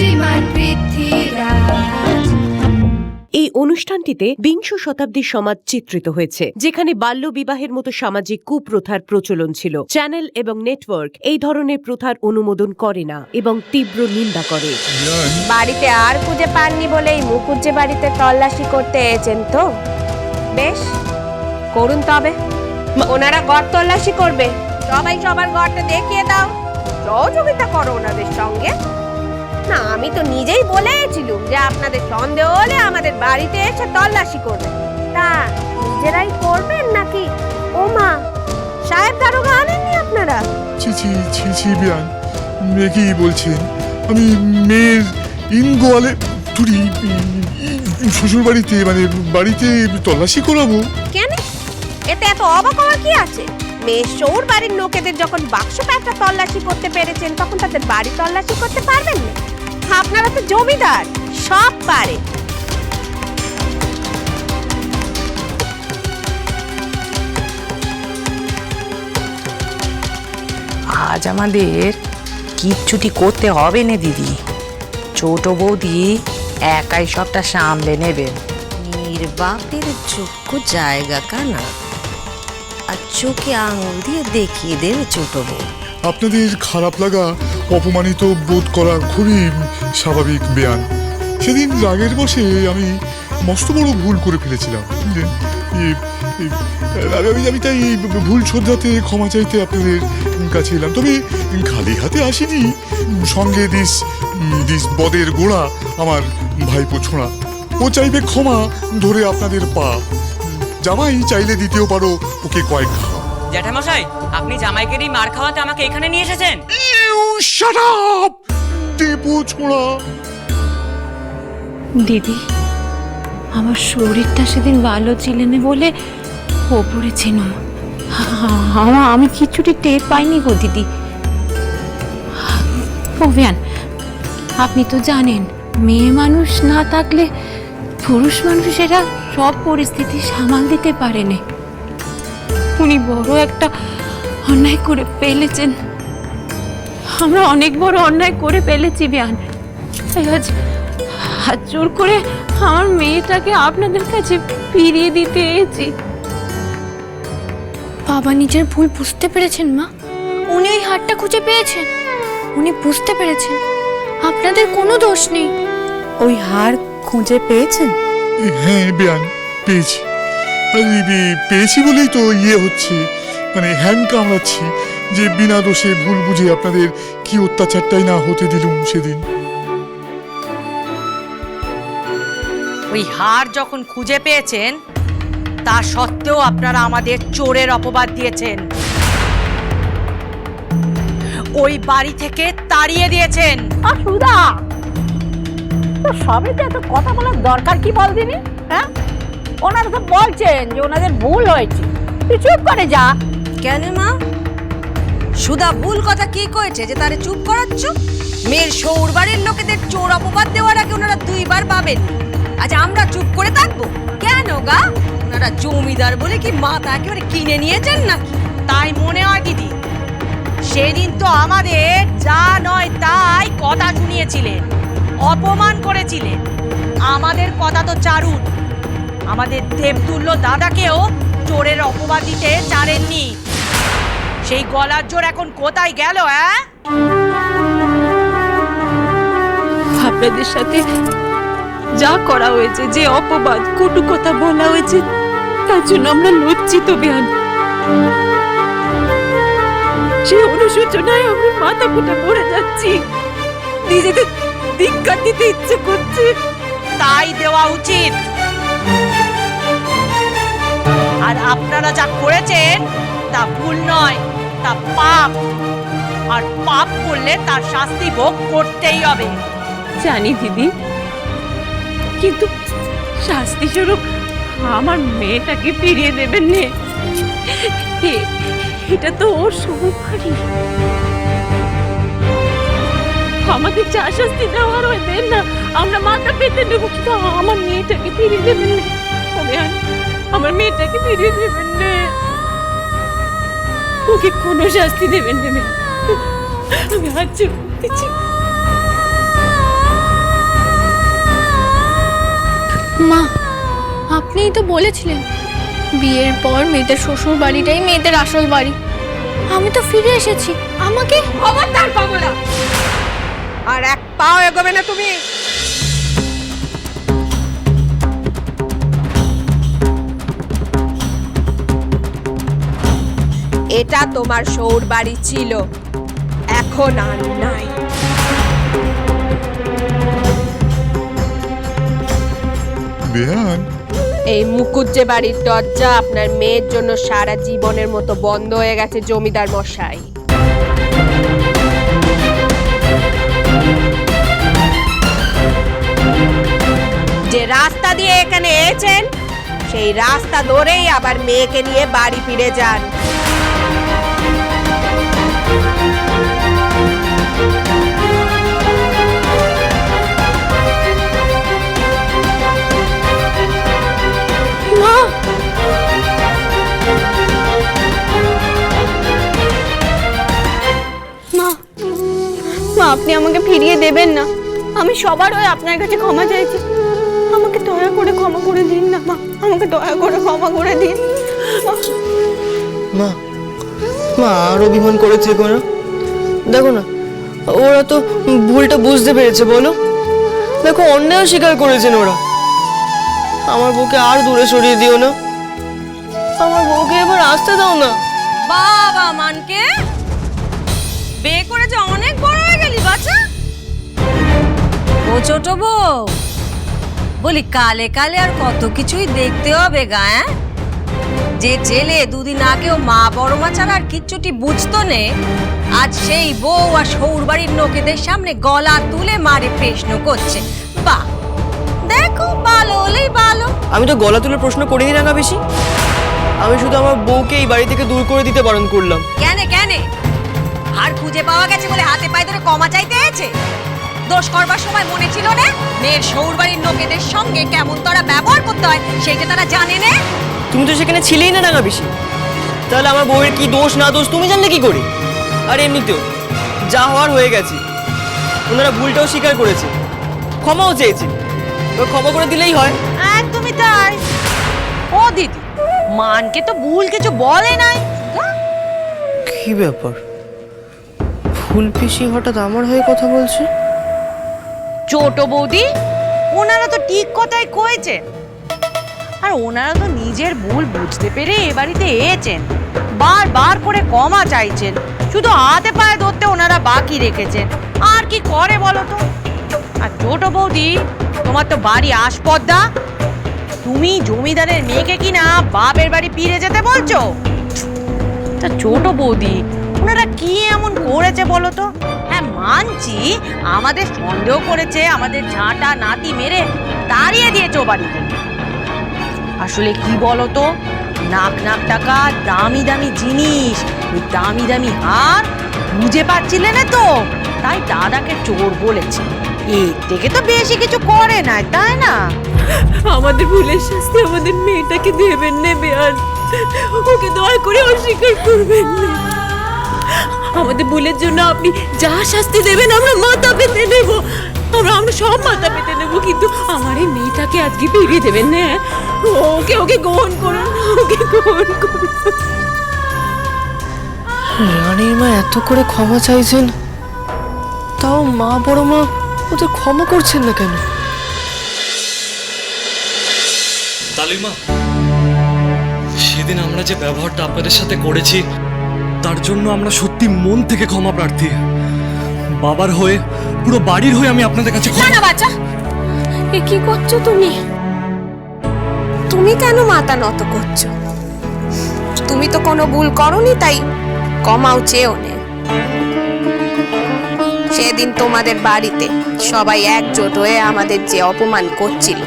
শ্রীমান পৃথ্বীরাজ। এই অনুষ্ঠানটিতে বিংশ শতাব্দীর সমাজ চিত্রিত হয়েছে যেখানে বাল্য বিবাহের মতো সামাজিক কুপ্রথার প্রচলন ছিল। চ্যানেল এবং নেটওয়ার্ক এই ধরনের প্রথার অনুমোদন করে না এবং তীব্র নিন্দা করে। বাড়িতে আর খুঁজে পাননি বলেই মুখুজ্জে বাড়িতে তল্লাশি করতে এসেছেন তো? বেশ করুন তবে। ওনারা ঘর তল্লাশি করবে। সবাই সবার ঘরটা দেখিয়ে দাও। সহযোগিতা করো ওনাদের সঙ্গে। না আমি তো নিজেই বলেছিলুম যে আপনাদের সন্দেহ হলে আমাদের বাড়িতে এসে তল্লাশি করবেন। তা নিজেরাই করবেন নাকি? ও মা সাহেব দারোগা আনেননি আপনারা? ছি ছি ছি ছি বিয়ান মেয়ে কি বলছেন আমি মেয়ের ইন গোয়ালে তুই শ্বশুর বাড়িতে মানে বাড়িতে তল্লাশি করাবো। কেন? এতে এত অবাক হওয়ার কি আছে? মেয়ে শোর বাড়ির লোকেদের যখন বাক্স প্যাঁচা তল্লাশি করতে পেরেছেন তখন তাদের বাড়ি তল্লাশি করতে পারবেন না। আপনারা তো জমিদার সব পারে। আজ আমাদের কিচ্ছুটি করতে হবে না দিদি। ছোট বৌদি একাই সবটা সামলে নেবেন নির্বাপের যোগ্য জায়গা কানা। আর চোখে আঙুল দিয়ে দেখিয়ে দেবে ছোট বউ। আপনাদের খারাপ লাগা অপমানিত বোধ করা খুবই স্বাভাবিক বেয়ান। সেদিন রাগের বসে আমি মস্ত বড় ভুল করে ফেলেছিলাম। আমি তাই ভুল শোধরাতে ক্ষমা চাইতে আপনাদের কাছে এলাম। তবে খালি হাতে আসিনি সঙ্গে দিস দিস বদের গোড়া আমার ভাইপো ছোঁড়া। ও চাইবে ক্ষমা ধরে আপনাদের পা। জামাই চাইলে দিতেও পারো, ওকে কয়েক ঘা জ্যাঠামশাই আপনি জামাইকেরই মার খাওয়াতে আমাকে এখানে নিয়ে এসেছেন? ইউ শাট আপ দেবো ছোঁড়া দিদি আমার শরীরটা সেদিন ভালো ছিল না বলে ওপরে ছিল আমার আমি কিছুটি টের পাইনি গো দিদি। অভিয়ান আপনি তো জানেন মেয়ে মানুষ না থাকলে পুরুষ মানুষেরা সব পরিস্থিতি সামাল দিতে পারে না। উনি বড় একটা অন্যায় করে ফেলেছেন। আমরা অনেক বড় অন্যায় করে ফেলেছি বিয়ান। তাই আজ হাত জোর করে আমার মেয়েটাকে আপনাদের কাছে ফিরিয়ে দিতে এসেছি। বাবা নিজের ভুল বুঝতে পেরেছেন মা? উনি ওই হারটা খুঁজে পেয়েছেন। উনি বুঝতে পেরেছেন। আপনাদের কোনো দোষ নেই। ওই হার খুঁজে পেয়েছেন? হ্যাঁ বেয়ান পেয়েছি। পেয়েছি বলেই তো ইয়ে হচ্ছে মানে হ্যান্ড কামড়াচ্ছি যে বিনা দোষে ভুল বুঝে আপনাদের কি অত্যাচারটাই না হতে দিলুম সেদিন। ওই হার যখন খুঁজে পেয়েছেন তা সত্ত্বেও আপনারা আমাদের চোরের অপবাদ দিয়েছেন। ওই বাড়ি থেকে তাড়িয়ে দিয়েছেন। তো সবই তো এত কথা বলার দরকার কি বল দিনি হ্যাঁ? ওনারা তো বলছেন যে ওনাদের ভুল হয়েছে। তুই চুপ করে যা। কেন মা? সুদা ভুল কথা কি কয়েছে যে তারে চুপ করাচ্ছ? মেয়ের সৌর বাড়ির লোকেদের চোর অপবাদ দেওয়ার আগে ওনারা দুইবার পাবেন। আজ আমরা চুপ করে থাকব? কেন গা? ওনারা জমিদার বলে কি মাথা একেবারে কিনে নিয়েছেন নাকি? তাই মনে হয় দিদি, সেদিন তো আমাদের যা নয় তাই কথা শুনিয়েছিলেন, অপমান করেছিলেন। আমাদের কথা তো চারুন আমাদের দেবতুল্য দাদাকেও চোরের অপবাদ দিতে চারেননি। সেই গলার জোর এখন কোথায় গেল হ্যাঁ আপনাদের সাথে যা করা হয়েছে যে অপবাদ কটু কথা বলা হয়েছে তার জন্য আমরা লজ্জিত বিয়ান সে অনুশোচনায় আমরা মাথা ফুটে পড়ে যাচ্ছি। নিজেকে ধিক্কার দিতে ইচ্ছে করছে। তাই দেওয়া উচিত। আর আপনারা যা করেছেন, তা ভুল নয়, তা পাপ। আর পাপ করলে তার শাস্তি ভোগ করতেই হবে। জানি দিদি, কিন্তু শাস্তি স্বরূপ আমার মেয়েটাকে ফিরিয়ে দেবেন নে। এটা তো ওর সৌভাগ্য আমাকে যা শাস্তি দেওয়ার হয় দেন না। আমরা মাথা পেতে নেব কিন্তু আমার মেয়েটাকে ফিরিয়ে দেবেন আমার মেয়েটাকে ফিরিয়ে দেবেন না। ওকে কোনো শাস্তি দেবেন না আমি হাত চেপে দিচ্ছি মা আপনিই তো বলেছিলেন বিয়ের পর মেয়েদের শ্বশুর বাড়িটাই মেয়েদের আসল বাড়ি। আমি তো ফিরে এসেছি আমাকে অবতার পাবো না আর এক পাও এগোবে না তুমি। এটা তোমার সৌর বাড়ি ছিল। এখন আর নাই। বেয়ান এই মুকুজ্জে বাড়ির দরজা আপনার মেয়ের জন্য সারা জীবনের মতো বন্ধ হয়ে গেছে জমিদার মশাই। যে রাস্তা দিয়ে এখানে এসেছেন, সেই রাস্তা ধরেই আবার মেয়েকে নিয়ে বাড়ি ফিরে যান। আপনি আমাকে ফিরিয়ে দেবেন না। আমি সবার হয়ে আপনার কাছে ক্ষমা চাইছি। করে ক্ষমা করে দিন না মা। আমাকে দয়া করে ক্ষমা করে দিন। মা মা আর অভিমান করেছে কোনো? দেখো না ওরা তো ভুলটা বুঝতে পেরেছে বলো। দেখো অন্যায় স্বীকার করেছেন ওরা। আমার বউকে আর দূরে সরিয়ে দিও না। আমার বউকে এবার আসতে দাও না। বাবা মানকে। বিয়ে করে যে অনেক বড় হয়ে গেলি বাচ্চা ও ছোট বউ। বলি কালে কালে আর কত কিছুই দেখতে হবে গা হ্যাঁ? যে ছেলে দুদিন আগেও মা বড় মা ছাড়া আর কিচ্ছুটি বুঝতো নে আজ সেই বউ আর সৌর বাড়ির লোকেদের সামনে গলা তুলে মারে প্রশ্ন করছে। বা দেখো ভালো হলেই ভালো। আমি তো গলা তুলে প্রশ্ন করিনি রাঙা বেশি। আমি শুধু আমার বউকে এই বাড়ি থেকে দূর করে দিতে বারণ করলাম। কেনে কেনে? আর খুঁজে পাওয়া গেছে বলে হাতে পায়ে ধরে ক্ষমা চাইতে এসেছে দোষ করবার সময় মনে ছিল না? মেয়ের সৌর বাড়ির লোকেদের সঙ্গে কেমন তারা ব্যবহার করতে হয় সেইটা তারা জানে না? তুমি তো সেখানে ছিলেই না রাঙা বেশি তাহলে আমার বউয়ের কি দোষ না দোষ তুমি জানলে কি করে? আর এমনিতেও যা হওয়ার হয়ে গেছে। ওনারা ভুলটাও স্বীকার করেছে। ক্ষমাও চেয়েছে। ক্ষমা করে দিলেই হয়। একদমই তাই। ও দিদি মানকে তো ভুল কিছু বলে নাই। কি ব্যাপার? ফুল পিসি হঠাৎ আমার হয়ে কথা বলছে? ছোট বৌদি, ওনারা তো ঠিক কথাই কয়েছে। আর ওনারা তো নিজের ভুল বুঝতে পেরে এ বাড়িতে এসেছেন, বারবার করে ক্ষমা চাইছেন, শুধু হাতে পায়ে ধরতে ওনারা বাকি রেখেছেন। আর কি করে বলো তো? আর ছোট বৌদি, তোমার তো বাড়ি আসপদ্দা। তুমি জমিদারের মেয়েকে কিনা বাপের বাড়ি ফিরে যেতে বলছো? তা ছোট বৌদি, ওনারা কি এমন করেছে বলো তো? হ্যাঁ মানছি। আমাদের সন্দেহ করেছে, আমাদের ঝাঁটা নাতি মেরে তাড়িয়ে দিয়েছে ও আসলে কি বলো তো নাক নাক টাকা, দামি দামি জিনিস ওই দামি দামি হার বুঝে পাচ্ছিলে না তো? তাই দাদাকে চোর বলেছে। এর থেকে তো বেশি কিছু করে না তাই না? আমাদের ভুলের শাস্তি আমাদের মেয়েটাকে দেবেন নেবে আর ওকে দয়া করে অস্বীকার করবেন না। আমাদের ভুলের জন্য আপনি যা শাস্তি দেবেন আমরা মাথা পেতে নেব আমরা আমরা সব মাথা পেতে নেব কিন্তু আমার এই মেয়েটাকে আজকে ফিরিয়ে দেবেন না। ওকে ওকে গ্রহণ করুন ওকে গ্রহণ করুন। রানীর মা এত করে ক্ষমা চাইছেন? তাও মা বড় মা ওদের ক্ষমা করছেন না কেন? তালিমা সেদিন আমরা যে ব্যবহারটা আপনাদের সাথে করেছি তার জন্য আমরা সত্যি মন থেকে ক্ষমা প্রার্থী। বাবার হয়ে, পুরো বাড়ির হয়ে আমি আপনাদের কাছে এ কি করছ তুমি? তুমি কেন মাথা নত করছ? তুমি তো কোনো ভুল করনি, তাই কমাও চেয়েও নে। সেদিন তোমাদের বাড়িতে সবাই একজোট হয়ে আমাদের যে অপমান করছিল।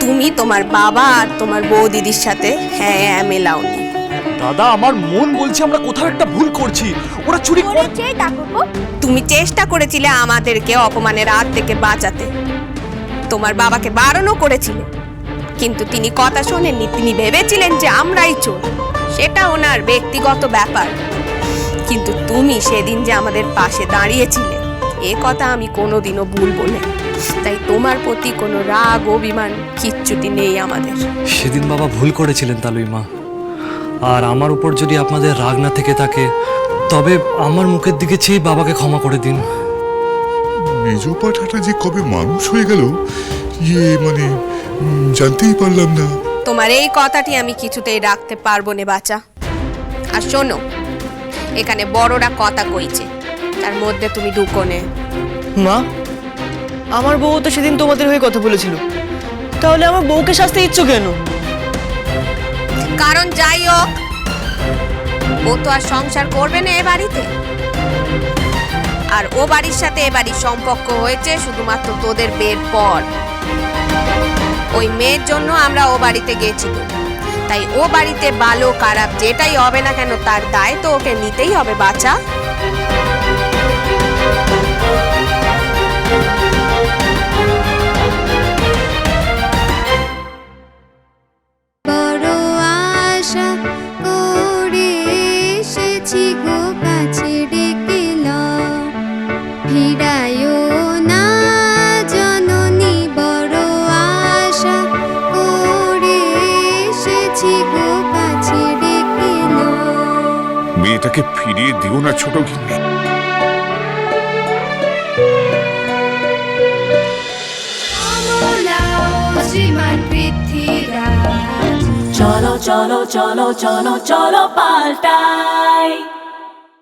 তুমি তোমার বাবা আর তোমার বউ দিদির সাথে হ্যাঁ হ্যাঁ মেলাওনি। দাদা আমার মন বলছে আমরা কোথাও একটা ভুল করছি। ওরা চুরি কর তুমি চেষ্টা করেছিলে আমাদেরকে অপমানের হাত থেকে বাঁচাতে। তোমার বাবাকে বারণও করেছিলে। কিন্তু তিনি কথা শোনেননি তিনি ভেবেছিলেন যে আমরাই চোর। সেটা ওনার ব্যক্তিগত ব্যাপার। কিন্তু তুমি সেদিন যে আমাদের পাশে দাঁড়িয়েছিলে এ কথা আমি কোনোদিনও ভুলবো না। তাই তোমার প্রতি কোনো রাগ অভিমান কিচ্ছুটি নেই আমাদের। সেদিন বাবা ভুল করেছিলেন তালুই মা। আর আমার উপর যদি আপনাদের রাগ না থেকে থাকে তবে আমার মুখের দিকে চেয়ে বাবাকে ক্ষমা করে দিন। মেজো পাঠাটা যে কবে মানুষ হয়ে গেল ইয়ে মানে জানতেই পারলাম না। তোমার এই কথাটি আমি কিছুতেই রাখতে পারব না বাচ্চা আর শোনো এখানে বড়রা কথা কইছে তার মধ্যে তুমি ঢুকো নে। মা আমার বউ তো সেদিন তোমাদের হয়ে কথা বলেছিল। তাহলে আমার বউকে শাস্তি দিচ্ছ কেন? কারণ যাই হোক, ও তো আর সংসার করবে না এ বাড়িতে। আর ও বাড়ির সাথে এ বাড়ির সম্পর্ক হয়েছে শুধুমাত্র তোদের বিয়ের পর। ওই মেয়ের জন্য আমরা ও বাড়িতে গেছি তাই ও বাড়িতে ভালো খারাপ যেটাই হবে না কেন, তার দায় তো ওকে নিতেই হবে বাচ্চা মেয়েটাকে ফিরিয়ে দিও না ছোট গিন্নি। চলো চলো চলো চলো চলো পাল্টাই।